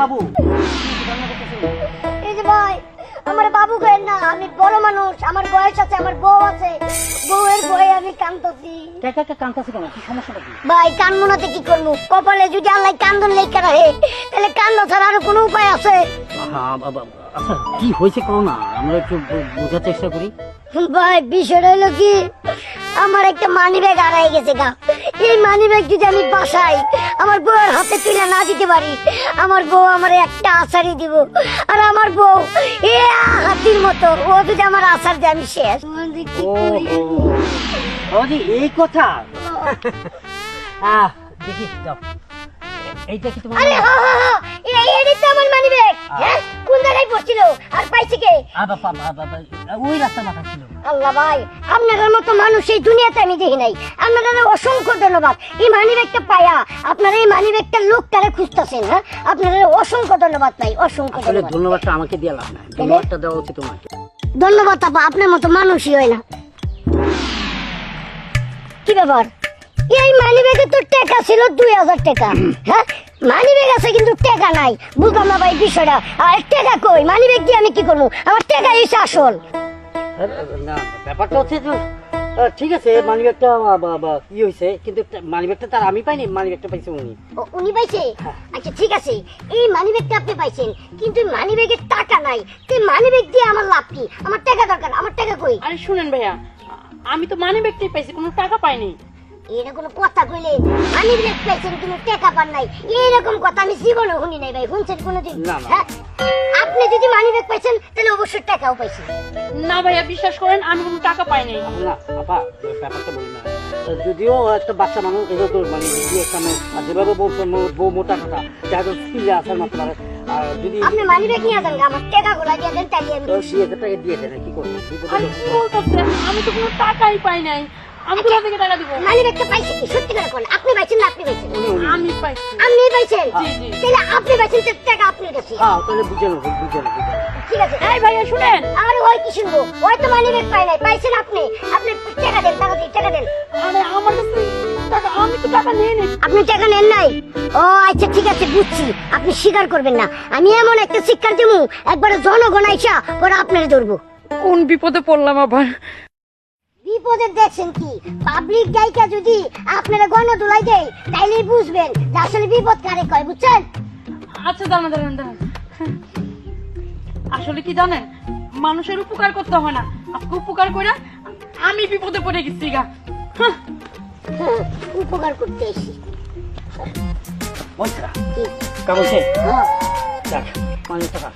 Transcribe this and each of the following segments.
বাবু। এই যে ভাই আমার বাবু কেন না আমি বড় মানুষ আমার বয়স আছে আমার বউ আছে। বউয়ের বয়ে আমি কান্দছি। কেন? কি সমস্যাটা কি? ভাই কানমোনাতে কি করব? কপালে যদি আল্লাহ কান্দন লেখা রাখে তাহলে কান্দ ছাড়া আর কোনো উপায় আছে? আচ্ছা কি হয়েছে করো না? আমরা একটু বোঝার চেষ্টা করি। ভাই বিষয়টা হলো কি আমার একটা মানি ব্যাগ হারাই গেছে গা। এই মানি ব্যাগ যদি আমি বাসাই আমার বউয়ের হাতে তুলে না দিতে পারি আমার বউ আমার একটা আচারই দিব। আর আমার বউ এ হাতির মতো ও যদি আমার আচার দেয় আমি শেষ। এই কথা? আহ দেখি এইটা কি তোমার কোন জায়গায় পড়ছিল? আর পাইছে কে? ওই রাস্তা মাথা ছিল। আল্লাহ ভাই আপনাদের মতো মানুষ এই দুনিয়াতে আমি দেখি নাই। আপনাদের অসংখ্য ধন্যবাদ। এই মানি ব্যাগটা পায়া আপনারা এই মানি লোকটারে খুঁজতেছেন হ্যাঁ? আপনাদের অসংখ্য ধন্যবাদ ভাই অসংখ্য ধন্যবাদ। ধন্যবাদটা আমাকে দিয়ে লাভ না ধন্যবাদটা দেওয়া উচিত তোমাকে। ধন্যবাদ আপা আপনার মতো মানুষই হয় না। কি ব্যাপার? এই মানি ব্যাগে তো টাকা ছিল দুই হাজার টাকা হ্যাঁ? মানি ব্যাগ আছে কিন্তু টাকা নাই। বুঝলাম না ভাই বিষয়টা। আর টাকা কই? মানি ব্যাগ দিয়ে আমি কি করব? আমার টাকা এসে আসল। না ব্যাপারটা হচ্ছে যে ঠিক আছে মানি ব্যাগটা ই হয়েছে কিন্তু মানি ব্যাগটা তার আমি পাইনি মানি ব্যাগটা পাইছে উনি। উনি পাইছে? আচ্ছা ঠিক আছে। এই মানি ব্যাগটা আপনি পাইছেন কিন্তু মানি ব্যাগের টাকা নাই। তো মানি ব্যাগ দিয়ে আমার লাভ কি? আমার টাকা দরকার আমার টাকা কই? আরে শুনেন ভাইয়া আমি তো মানি ব্যাগটাই পাইছি কোনো টাকা পাইনি। এটা কোনো কথা কইলে মানি ব্যাগ পাইছেন কিন্তু টাকা পান নাই। এইরকম কথা আমি জীবনে শুনি নাই ভাই শুনছেন কোনোদিন? না, না। হ্যাঁ? আপনি যদি মানি ব্যাগ পাইছেন তাহলে অবশ্যই টাকাও পাইছেন। না ভাইয়া বিশ্বাস করেন আমি কোনো টাকা পাইনি না আপা ব্যাপারটা বলি না। যদিও একটা বাচ্চা মানুষ এটা তো মানে কি একটা মেয়ে, যেভাবে বলছেন বউ মোটা কথা যাকে স্কিলে আসার মাত্র আর যদি আপনি মানি ব্যাগ নিয়ে যান আমার টাকা গুলা দিয়ে দেন তাহলে আমি টাকা দিয়ে দেন কি করবেন আমি আমি তো কোনো টাকাই পাই নাই। আমি কোথা থেকে টাকা দিব। ব্যাগটা পাইছি কি? সত্যি করে কোন আপনি পাইছেন না আপনি পাইছেন? উনি উনি আমি পাইছি। আপনি পাইছেন? জি, জি। তাহলে আপনি পাইছেন টাকা আপনি কাছে হ্যাঁ তাহলে বুঝে নেব বুঝে নেব বুঝে নেব। ঠিক আছে। এই ভাইয়া শুনেন। আর ওই কি শুনব? ওই তো পাই নাই। পাইছেন আপনি? আপনি টাকা দেন টাকা দিন টাকা দেন। আরে আমার কাছে টাকা আমি তো টাকা নিয়ে নি। আপনি টাকা নেন নাই? ও আচ্ছা ঠিক আছে বুঝছি। আপনি স্বীকার করবেন না। আমি এমন একটা শিক্ষার দেবো একবারে জনগণ আইসা পরে আপনারে ধরবো। কোন বিপদে পড়লাম আবার? বিপদে দেখছেন কি? পাবলিক গায়িকা যদি আপনারা গণদোলাই দেয় তাইলেই বুঝবেন যে আসলে বিপদ কারে কয় বুঝছেন? আচ্ছা দাঁড়ান দাঁড়ান দাঁড়ান। আসলে কি জানেন? মানুষের উপকার করতে হয় না। আপনি উপকার করে আমি বিপদে পড়ে গেছি গা। হ্যাঁ, উপকার করতে এসি বলছে কি? কেমন সে হ্যাঁ, পাঁচ টাকা।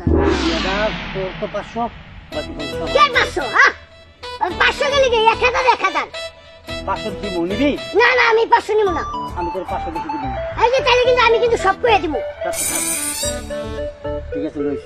হুম। Wow! ঠিক আছে। দাদা তো তো পাঁচশো গেলে কি এক হাজার এক হাজার পাঁচশো কি মনিবি না না, আমি পাঁচশো নিব না আমি তোর পাঁচশো বেশি দিবি এই যে আমি কিন্তু সব করে দিব ঠিক আছে লইস